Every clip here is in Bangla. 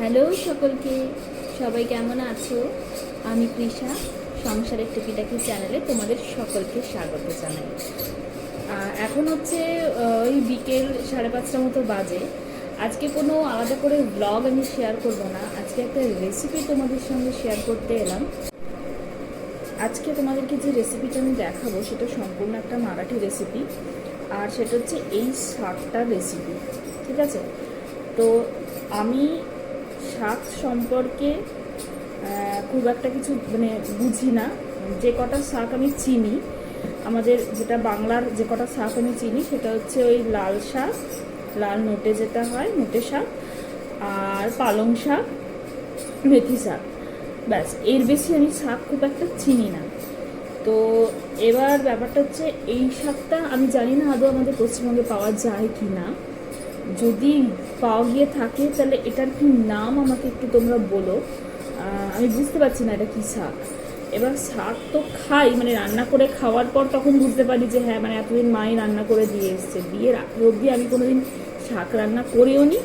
হ্যালো সকলকে, সবাই কেমন আছো? আমি কৃষা সংসারের টুকিটাকি চ্যানেলে তোমাদের সকলকে স্বাগত জানাই। এখন হচ্ছে ওই বিকেল সাড়ে পাঁচটা মতো বাজে। আজকে কোনো আলাদা করে ব্লগ আমি শেয়ার করব না। আজকে একটা রেসিপি তোমাদের সঙ্গে শেয়ার করতে এলাম। আজকে তোমাদেরকে যে রেসিপিটা আমি দেখাবো, সেটা সম্পূর্ণ একটা মারাঠি রেসিপি আর সেটা হচ্ছে এই শাকটার রেসিপি ঠিক আছে? তো আমি শাক সম্পর্কে খুব একটা কিছু মানে বুঝি না। যে কটা শাক আমি চিনি, আমাদের যেটা বাংলার যে কটা শাক আমি চিনি, সেটা হচ্ছে ওই লাল শাক, লাল নোটে যেটা হয়, নোটে শাক, আর পালং শাক, মেথি শাক। ব্যাস, এর বেশি আমি শাক খুব একটা চিনি না। তো এবার ব্যাপারটা হচ্ছে, এই শাকটা আমি জানি না আদৌ আমাদের পশ্চিমবঙ্গে পাওয়া যায় কি না যদি পাওয়া গিয়ে থাকে, তাহলে এটার কি নাম আমাকে একটু তোমরা বলো? আমি বুঝতে পারছি না এটা কি শাক। এবার শাক তো খাই মানে রান্না করে খাওয়ার পর তখন বুঝতে পারি যে হ্যাঁ মানে এতদিন মাই রান্না করে দিয়ে এসছে। বিয়ের আগে অবধি আমি কোনোদিন শাক রান্না করেও নি।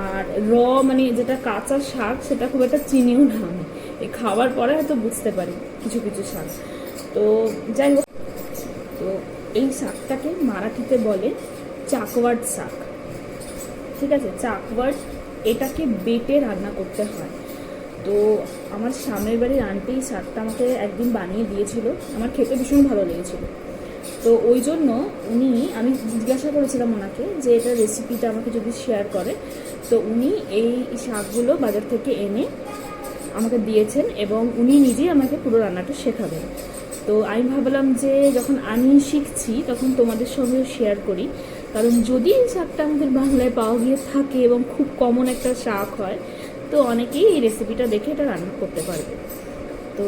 আর র মানে যেটা কাঁচা শাক, সেটা খুব একটা চিনিও না আমি। এই খাওয়ার পরে হয়তো বুঝতে পারি কিছু কিছু শাক। তো যাই হোক, তো এই শাকটাকে মারাঠিতে বলে চাকওয়াট শাক। ঠিক আছে চাকওয়াট এটাকে বেটে রান্না করতে হয়। তো আমার সামনের বাড়ির আন্টি শাকটা আমাকে একদিন বানিয়ে দিয়েছিল, আমার খেতে ভীষণ ভালো লেগেছিল। তো ওই জন্য উনি, আমি জিজ্ঞাসা করেছিলাম ওনাকে যে এটা রেসিপিটা আমাকে যদি শেয়ার করে, তো উনি এই শাকগুলো বাজার থেকে এনে আমাকে দিয়েছেন এবং উনি নিজেই আমাকে পুরো রান্নাটা শেখাবেন। তো আমি ভাবলাম যে যখন আমি শিখছি, তখন তোমাদের সঙ্গেও শেয়ার করি। কারণ যদি এই শাকটা আমাদের বাংলায় পাওয়া গিয়ে থাকে এবং খুব কমন একটা শাক হয়, তো অনেকেই এই রেসিপিটা দেখে এটা রান্না করতে পারবে। তো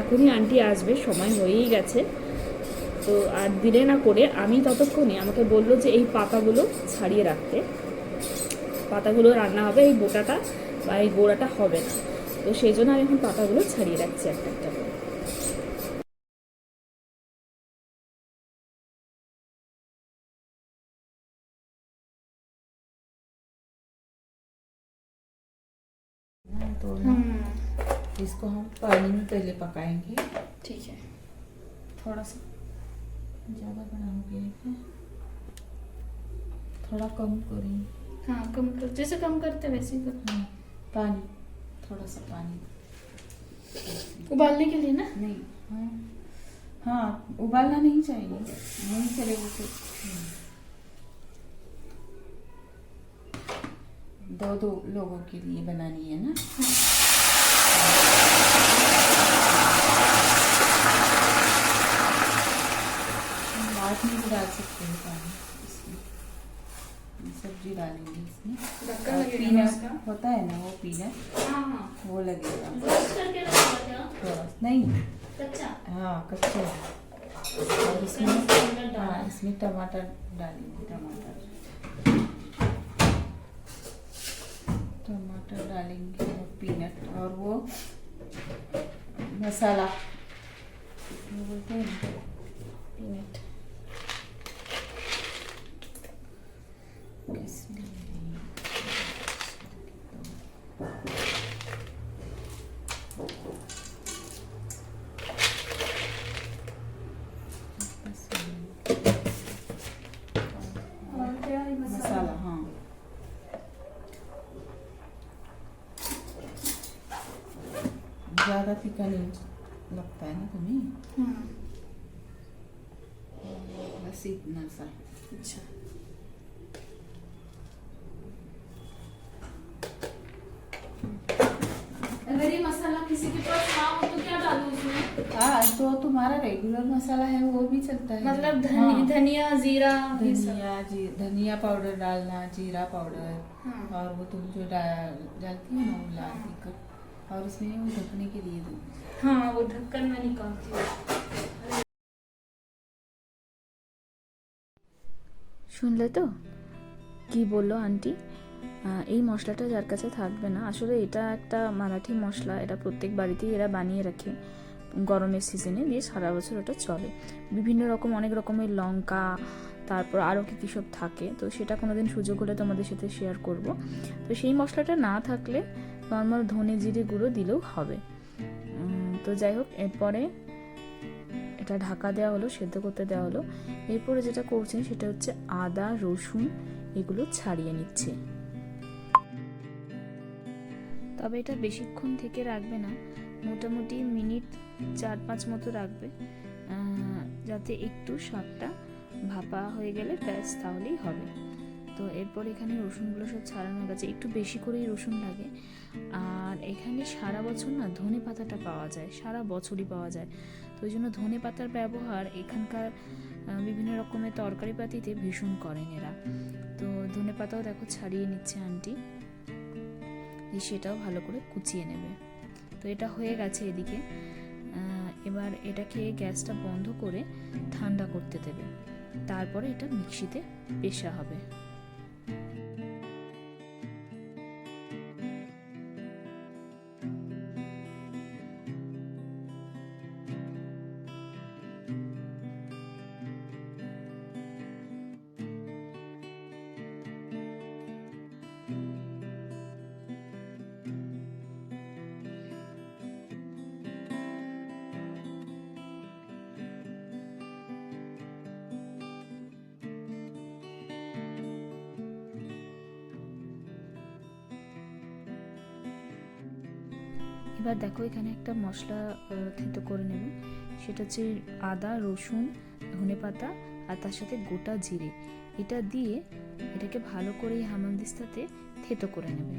এখনই আন্টি আসবে, সময় হয়েই গেছে। তো আর দিলে না করে আমি ততক্ষণে আমাকে বলল যে এই পাতাগুলো ছাড়িয়ে রাখতে। পাতাগুলো রান্না হবে, এই বোটাটা বা এই গোড়াটা হবে না। তো সেই জন্য আমি এখন পাতাগুলো ছাড়িয়ে রাখছি একটা একটা করে। तो ना इसको हम पानी में पहले पकाएँगे। ठीक है। थोड़ा सा ज़्यादा बनाओगे क्या? थोड़ा कम करें। हाँ कम कर जैसे कम करते वैसे ही कर। हाँ, पानी थोड़ा सा पानी। उबालने के लिए ना? नहीं हाँ हाँ उबालना नहीं चाहिए। नहीं चलेगा तो। दो दो लोगों के लिए बनानी है ना? हम बाद में भी डाल सकते हैं पानी इसमें। सब्ज़ी डालेंगे इसमें। और? होता है ना वो पीनट हाँ हाँ। वो लगेगा। नहीं। कच्चा? हाँ कच्चे और इसमें हाँ इसमें टमाटर डालेंगे टमाटर। टमाटर डालेंगे और पीनट और वो मसाला वो बोलते हैं ना, पीनट नहीं लगता है ना तुम्हें हाँ बस इतना सा अच्छा अगर ये मसाला किसी के पास ना हो तो क्या डालूं उसमें हाँ तो तुम्हारा रेगुलर मसाला है वो भी चलता है मतलब धनि, हाँ, धनिया जीरा ये सब धनिया जी धनिया पाउडर डालना जीरा पाउडर हाँ और वो तुम जो डाल डालती हो ना वो लाल टिक्कर और उसमें वो ढकने के लिए दो हाँ वो ढक्कन में निकालती हूँ শুনলে তো কি বললো আন্টি আহ, এই মশলাটা যার কাছে থাকবে না আসলে এটা একটা মারাঠি মশলা এটা প্রত্যেক বাড়িতেই এরা বানিয়ে রাখে গরমের সিজনে দিয়ে সারা বছর ওটা চলে বিভিন্ন রকম অনেক রকমের লঙ্কা তারপর আরও কী কী সব থাকে তো সেটা কোনো দিন সুযোগ হলে তোমাদের সাথে শেয়ার করব তো সেই মশলাটা না থাকলে নর্মাল ধনে জিরে গুঁড়ো দিলেও হবে। তো যাই হোক, এরপরে এটা ঢাকা দেওয়া হলো, সেদ্ধ করতে দেওয়া হলো। এরপরে যেটা করছি সেটা হচ্ছে আদা, রসুন এগুলো ছাড়িয়ে নিচ্ছে। তবে এটা বেশিক্ষণ থেকে রাখবে না, মোটামুটি মিনিট চার পাঁচ মতো রাখবে। যাতে একটু শাকটা ভাপা হয়ে গেলে ব্যাস তাহলেই হবে। তো এরপর এখানে রসুনগুলো সব ছাড়ানো গেছে। একটু বেশি করেই রসুন লাগে। আর এখানে সারা বছর না ধনে পাতাটা পাওয়া যায়, সারা বছরই পাওয়া যায়। তো ওই জন্য ধনে পাতার ব্যবহার এখানকার বিভিন্ন রকমের তরকারি পাতিতে ভীষণ করেন এরা। তো ধনে পাতাও দেখো ছাড়িয়ে নিচ্ছে আন্টি। সেটাও ভালো করে কুচিয়ে নেবে। তো এটা হয়ে গেছে এদিকে। এবার এটাকে গ্যাসটা বন্ধ করে ঠান্ডা করতে দেবে। তারপরে এটা মিক্সিতে পেশা হবে। thank you এবার দেখো এখানে একটা মশলা থিত করে নেব। সেটা হচ্ছে আদা, রসুন, ধনে পাতা আর তার সাথে গোটা জিরে। এটা দিয়ে এটাকে ভালো করে হামানদিস্তাতে থেতো করে নেবে।